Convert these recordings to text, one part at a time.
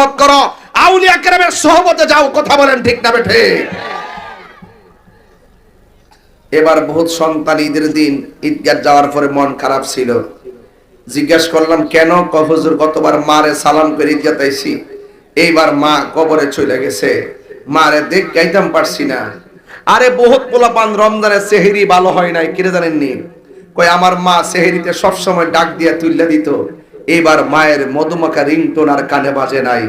মত করো। আউলিয়া কেরামের সহবতে যাও, কথা বলেন ঠিক না বেঠে। এবার বহুত সন্তান ঈদের দিন, ঈদগাহ যাওয়ার পরে মন খারাপ ছিল। জিজ্ঞাসা করলাম, কেন? কফজুর কতবার মারে সালাম করে ঈদগাহ তাইছি এইবার মা কবরে চলে গেছে। মারে দেখ, গাইতাম পারছি না। আরে, বহুত পোলাপান রমজানের সেহেরি ভালো হয় নাই, কিরে জানেননি? কই আমার মা সেহেরিতে সব সময় ডাক দিয়ে তুইলা দিত। এবার মায়ের মধুমাখা রিংটোন আর কানে বাজে নাই।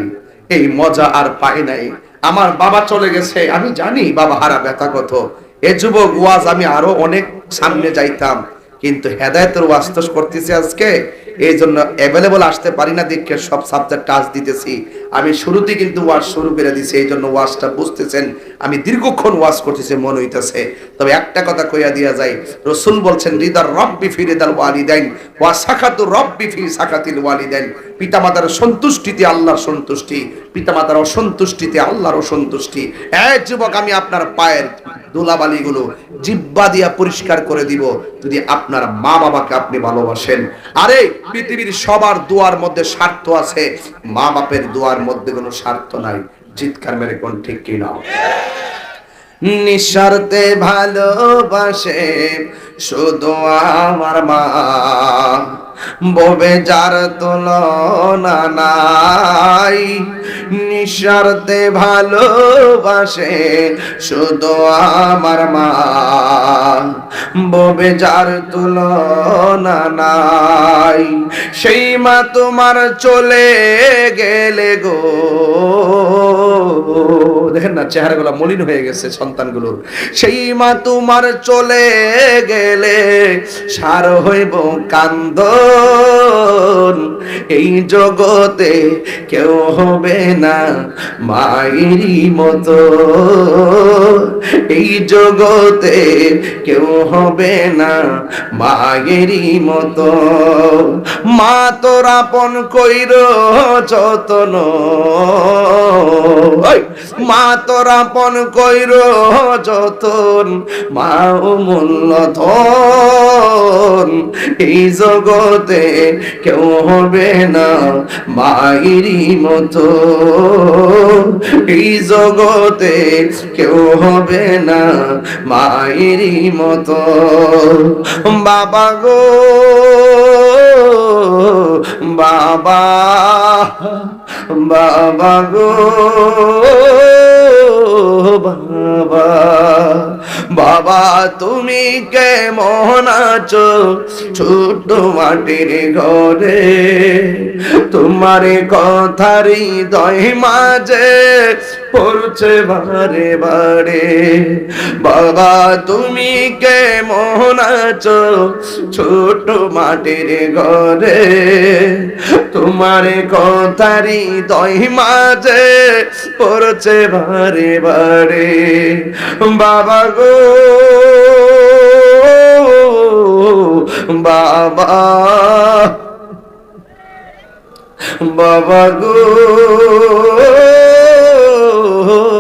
এই মজা আর পাই নাই। আমার বাবা চলে গেছে। আমি জানি বাবা হারা ব্যথা কত এ যুবক ওয়াজ আমি আরও অনেক সামনে যাইতাম। কিন্তু হেদায়তের ওয়াজ তো করতেছি আজকে। এই জন্য অ্যাভেলেবল আসতে পারি না। দেখে সব সাবজেক্ট টাচ দিতেছি। আমি শুরুতে কিন্তু ওয়াজ শুরু করে দিছি এই জন্য ওয়াজটা বুঝতেছেন। আমি দীর্ঘক্ষণ ওয়াজ করতেছি, মন হইতেছে। তবে একটা কথা কইয়া দিয়া যায়, রসুল বলছেন হৃদর রব্বি ফি হৃদাল ওয়ালিদাইন, ওয়া সাকাতু রব্বি ফি সাকাতিল ওয়ালিদাইন। পিতামাতার সন্তুষ্টিতে আল্লাহর সন্তুষ্টি, পিতামাতার অসন্তুষ্টিতে আল্লাহর অসন্তুষ্টি। এক যুবক, আমি আপনার পায়ের ধুলাবালিগুলো জিব্বা দিয়া পরিষ্কার করে দিব, যদি আপনার মা বাবাকে আপনি ভালোবাসেন। আরে, পৃথিবীর সবার দুয়ার মধ্যে স্বার্থ আছে, মা বাপের দুয়ার মধ্যে কোনো স্বার্থ নাই। চিৎকার মেরে কোন ঠিক কি নাও নিঃস্বার্থে ভালোবাসে শুধু আমার মা। ববে যার তুলনা নাই। নিঃস্বার্থে ভালোবাসে শুধু আমার মা। ববে যার তুলনা নাই, সেই মা তোমার চলে গেলে গো। দেখেন না, চেহারাগুলো মলিন হয়ে গেছে সন্তানগুলোর। সেই মা তোমার চলে গেলে সার হইব কান্দ এই জগতে কেউ হবে না। মায়েরই মতো। এই জগতে কেউ হবে না মায়েরই মতো। মা তোর আপন কইর যতন। মা তোর আপন কইর যতন মা ও মূল্য এই জগতে কেউ হবে না মায়েরই মতো। এই জগতে কেউ হবে না মায়েরই মতো। বাবা গো বাবা বাবা গো। বাবা। বাবা তুমি কেমন আছো? ছোট মাটির ঘরে তোমার কথারি দয় মাঝে পড়ছে বারে বারে বাবা, তুমি কেমন আছো? ছোট মাটির ঘরে। তোমার কথারি দয় মাঝে পড়ছে বারে বারে বাবা গো, বাবা। বাবা গো। oh.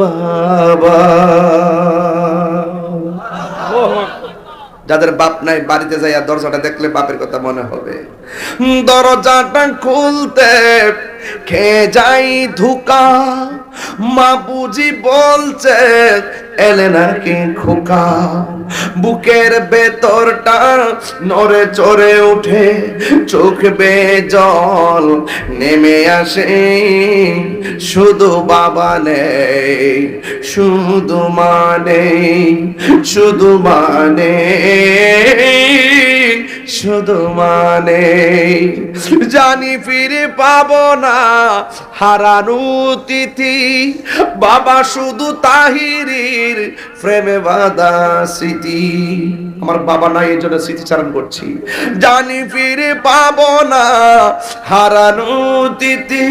বাবা। যাদের বাপ নাই বাড়িতে যাইয়া দরজাটা দেখলে বাপের কথা মনে হবে। দরজাটা খুলতে খেয়ে যাই ধুকা, মা বুঝি বলছে, এলে নাকি খোকা। বুকের ভেতরটা নড়ে চড়ে উঠে চোখ বে জল নেমে আসে। শুধু বাবা নেই, শুধু মানে শুধু মানে শুধু মানে জানি ফিরে পাবো না হারানো তিথি। বাবা শুধু তাহিরির প্রেমে বাধা স্মৃতি। আমার বাবা নাই, এই জন্য স্মৃতিচারণ করছি। জানি ফিরে পাবো না হারানো তিথি।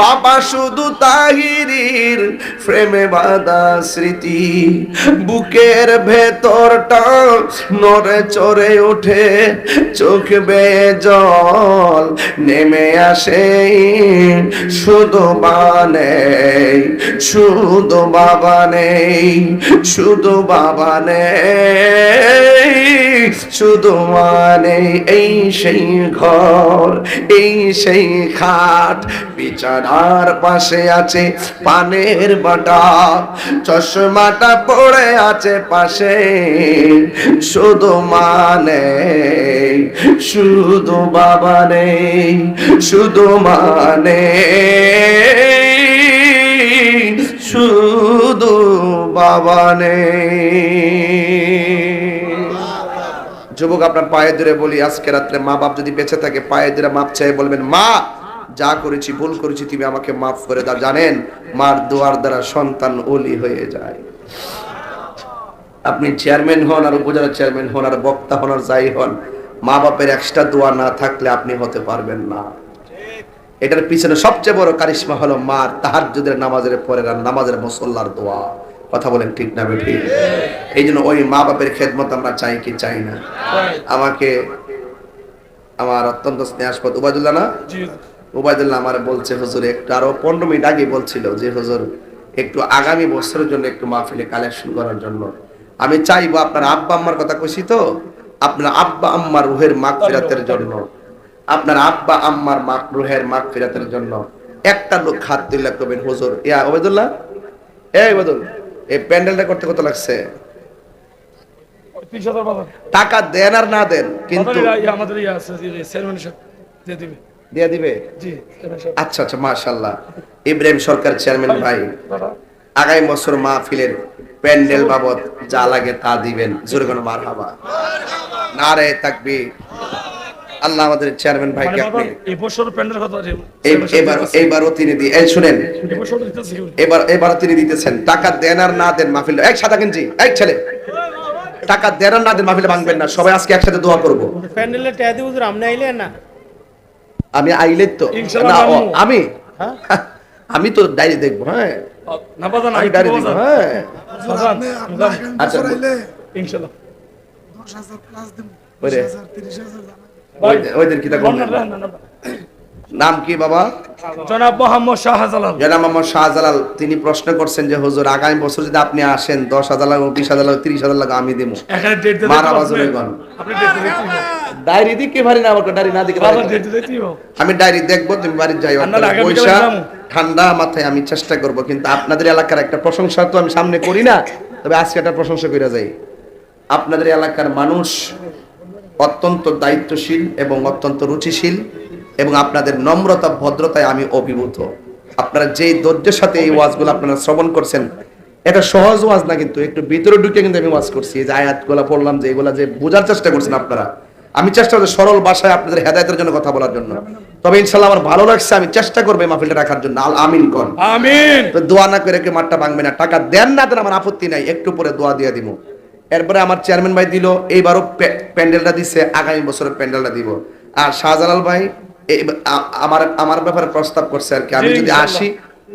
বাবা শুধু তাহিরির প্রেমে বাধা স্মৃতি। বুকের ভেতরটা নড়ে চড়ে ওঠে চোখ বেয়ে জল নেমে আসে, শুধু বানে শুধু বাবা নেই, শুধু বাবা নেই, শুধু মানে এই সেই ঘর, এই সেই খাট, বিছানার পাশে আছে পানের বাটা, চশমাটা পড়ে আছে পাশে, শুধু মানে শুধু বাবা নেই, শুধু মানে শুধু বাবা নেই। যুবক, আপনার পায়ে ধরে বলি, আজকে রাত্রে মা বাপ যদি বেঁচে থাকে, পায়ে ধরে মাপ চাই বলবেন, মা, যা করেছি, ভুল করেছি, তুমি আমাকে মাফ করে দাও। জানেন, মার দোয়ার দ্বারা সন্তান ওলি হয়ে যায়। আপনি চেয়ারম্যান হন আর উপজেলা চেয়ারম্যান হন আর বক্তা হন আর যাই হন মা বাপের এক্সট্রা দোয়া না থাকলে আপনি হতে পারবেন না। এটার পিছনে সবচেয়ে বড় কারিশমা হলো মার তাহাজ্জুদের নামাজের পরে নামাজের মুসল্লার দোয়া। কথা বলেন ঠিক না ঠিক এই জন্য ওই মা বাপের খেদমত আমরা চাই কি চাই না? আমাকে আমার অত্যন্ত স্নেহাস্পদ উবাদুল্লাহ না? উবায়দুল্লাহ আমার বলছে হুজুর একটু আরও পনেরো মিনিট আগে বলছিল যে হুজুর একটু আগামী বছরের জন্য একটু মাহফিলে কালেকশন করার জন্য আমি চাইব আপনার আব্বা আম্মার কথা কইছি তো? আপনার আব্বা আম্মার রুহের মাগ ফেরাতের জন্য। আপনার আব্বা আম্মার মাগ রুহের মাগ ফেরাতের জন্য। একটা লোক হাত তুলে করবেন হুজুর ইয়া ওবায়দুল্লাহ এই ওবায়দুল এই প্যান্ডেলটা করতে কত লাগছে? টাকা দেন আর না দেন কিন্তু আমাদের ইয়া- আছে দিয়ে দিবে। দিয়ে দিবে? জি আচ্ছা আচ্ছা মাশাল্লাহ ইব্রাহিম সরকার চেয়ারম্যান ভাই আগামী বছর মাহফিলের প্যান্ডেল বাবদ যা লাগে তা দিবেন। জোরে কোনো মার হাবা নারে থাকবি আল্লাহ আমাদের চেয়ারম্যান ভাইকে আপনি এবার এইবারও তিনি দিয়ে এই শুনেন। এবার এবারও তিনি দিতেছেন। টাকা দেন আর না দেন মাহফিল। এক সাদা গেঞ্জি এক ছেলে। টাকা দেন আর না দেন মাহফিলে ভাঙবেন না। সবাই আজকে একসাথে দোয়া করব। প্যান্ডেলে টেয়া দিয়ে হুজুর আপনি আইলেন না? আমি আইলে তো। না আমি। হ্যাঁ? আমি তো ডাইরি দেখব হ্যাঁ। না আমি হ্যাঁ। আচ্ছা। ইনশাআল্লাহ। নাম কি বাবা? জনাব মোহাম্মদ শাহজালাল। জনাব মোহাম্মদ শাহজালাল তিনি প্রশ্ন করছেন যে হুজুর আগামী বছর যদি আপনি আসেন দশ হাজার লাগবে বিশ হাজার লাগবে তিরিশ হাজার লাগবে আমি দেবো। মার গণ। ডায়েরি দিকে পারি না আমার ডায়েরি না দিকে আমি ডায়েরি দেখব তুমি বাড়ি যাই পয়সা। ঠান্ডা মাথায় আমি চেষ্টা করব, কিন্তু আপনাদের এলাকার একটা প্রশংসা তো আমি সামনে করি না, তবে আজকে একটা প্রশংসা করে যাই। আপনাদের এলাকার মানুষ অত্যন্ত দায়িত্বশীল এবং অত্যন্ত রুচিশীল এবং আপনাদের নম্রতা, ভদ্রতায় আমি অভিভূত। আপনারা যেই ধৈর্যের সাথে এই ওয়াজগুলো আপনারা শ্রবণ করছেন, এটা সহজ ওয়াজ না কিন্তু, একটু ভিতরে ঢুকে কিন্তু আমি ওয়াজ করছি। যে আয়াতগুলো পড়লাম যে এগুলা যে বোঝার চেষ্টা করছেন আপনারা আমি চেষ্টা করছি সরল ভাষায় আপনাদের হেদায়তের জন্য কথা বলার জন্য। তবে ইনশাল্লাহ আমার ভালো লাগছে আমি চেষ্টা করব মাহফিলটা রাখার জন্য। আল আমিন কন। আমিন। তো দোয়া না করে কেউ মাঠটা ভাঙবে না? টাকা দেন না দেন আমার আপত্তি নাই। একটু পরে দোয়া দিয়ে দিব। এরপরে আমার চেয়ারম্যান ভাই দিল এইবারও প্যান্ডেলটা দিছে আগামী বছরের প্যান্ডেলটা দিব। আর শাহজালাল ভাই আমার আমার ব্যাপারে প্রস্তাব করছে আর কি। আমি যদি আসি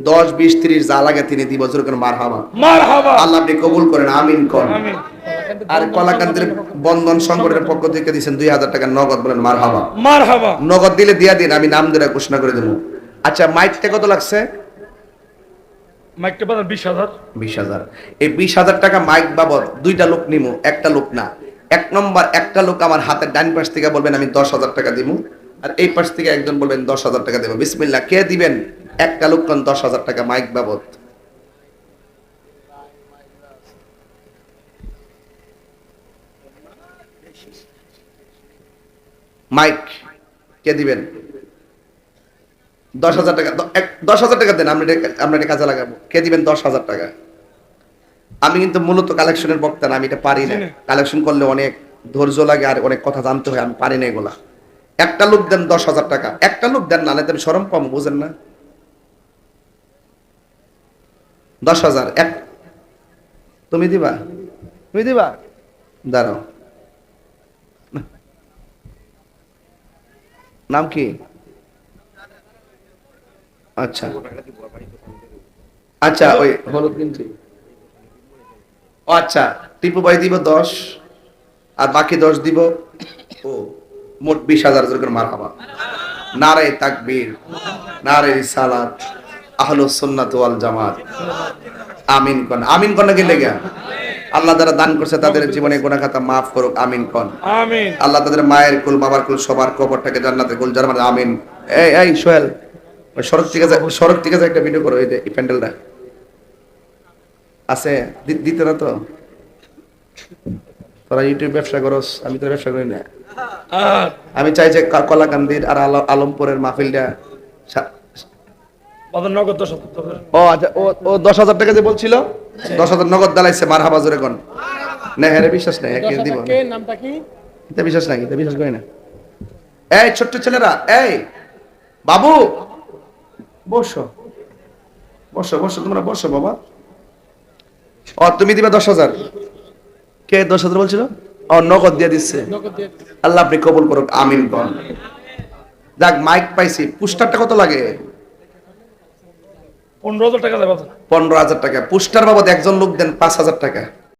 দশ বিশ তিরিশ যা লাগে তিনি দিব। জোর করে মার মারহাবা। আল্লাহ আপনি কবুল করেন আমিন কন। আমিন। আর কলাকান্তের বন্ধন সংগঠনের পক্ষ থেকে দিয়েছেন দুই হাজার টাকা নগদ বলেন মার হামা মারহাবা। নগদ দিলে দিয়া দিন আমি নাম ধরে ঘোষণা করে দেবো। আচ্ছা মাইকটা কত লাগছে? মাইকটা বাজান বিশ হাজার। বিশ হাজার। এই বিশ হাজার টাকা মাইক বাবদ দুইটা লোক নিমো একটা লোক না। এক নম্বর একটা লোক আমার হাতের ডান পাশ থেকে বলবেন আমি দশ হাজার টাকা দিব আর এই পাশ থেকে একজন বলবেন দশ হাজার টাকা দেবো। বিসমিল্লা কে দিবেন? একটা লোক দশ হাজার টাকা মাইক বাবদ। মাইক কে দিবেন? দশ হাজার টাকা দশ হাজার টাকা দেন আমরা আমরা এটা কাজে লাগাবো। কে দিবেন দশ হাজার টাকা? আমি কিন্তু মূলত কালেকশনের বক্তা না আমি এটা পারি না। কালেকশন করলে অনেক ধৈর্য লাগে আর অনেক কথা জানতে হয় আমি পারি না এগুলা। একটা লোক দেন দশ হাজার টাকা একটা লোক দেন না আমি সরম পাবো বুঝেন না? দশ হাজার এক তুমি দিবা? তুমি দিবা? দাঁড়াও। নাম কি? আচ্ছা। আচ্ছা ওই হলুদ কিন্তু ও আচ্ছা টিপু ভাই দিব দশ, আর বাকি দশ দিব, ও, মোট বিশ হাজার করে মার হাবা নারে তাকবীর, নারে সালাত আহলু সুন্নাত ওয়াল জামাত। আমিন কোন আমিন কোন কি লেগে? আল্লাহ যারা দান করছে তাদের জীবনে গুনাহ খাতা মাফ করুক আমিন কোন? আমিন। আল্লাহ তাদের মায়ের কুল বাবার কুল সবার কবরটাকে জান্নাতের কুল যার মানে আমিন। এই এই সোহেল ওই সড়ক থেকে সড়ক থেকে একটা ভিডিও করো এই যে এই প্যান্ডেলটা। আছে দিতে না তো? তোরা ইউটিউব ব্যবসা করস আমি তো ব্যবসা করি না। আমি চাই যে কলাকান্দির আর আলমপুরের মাহফিলটা। ও আচ্ছা ও ও দশ হাজার টাকা যে বলছিল? দশ হাজার নগদ দালাইছে মার হাবা জোরে কোন। না হ্যাঁ বিশ্বাস নেই একে দিব। কে নামটা কি? এটা বিশ্বাস নাই এটা বিশ্বাস করি না। এই ছোট্ট ছেলেরা এই বাবু। বসো। বসো বসো তোমরা বসো বাবা। ও তুমি দিবে দশ হাজার। কে দশ হাজার বলছিল? ও নগদ দিয়ে দিচ্ছে। আল্লাহ আপনি কবুল করুক আমিন কন। যাক মাইক পাইছি। পুস্টারটা কত লাগে? পনেরো হাজার টাকা পুষ্টার বাবদ একজন লোক দেন পাঁচ হাজার টাকা।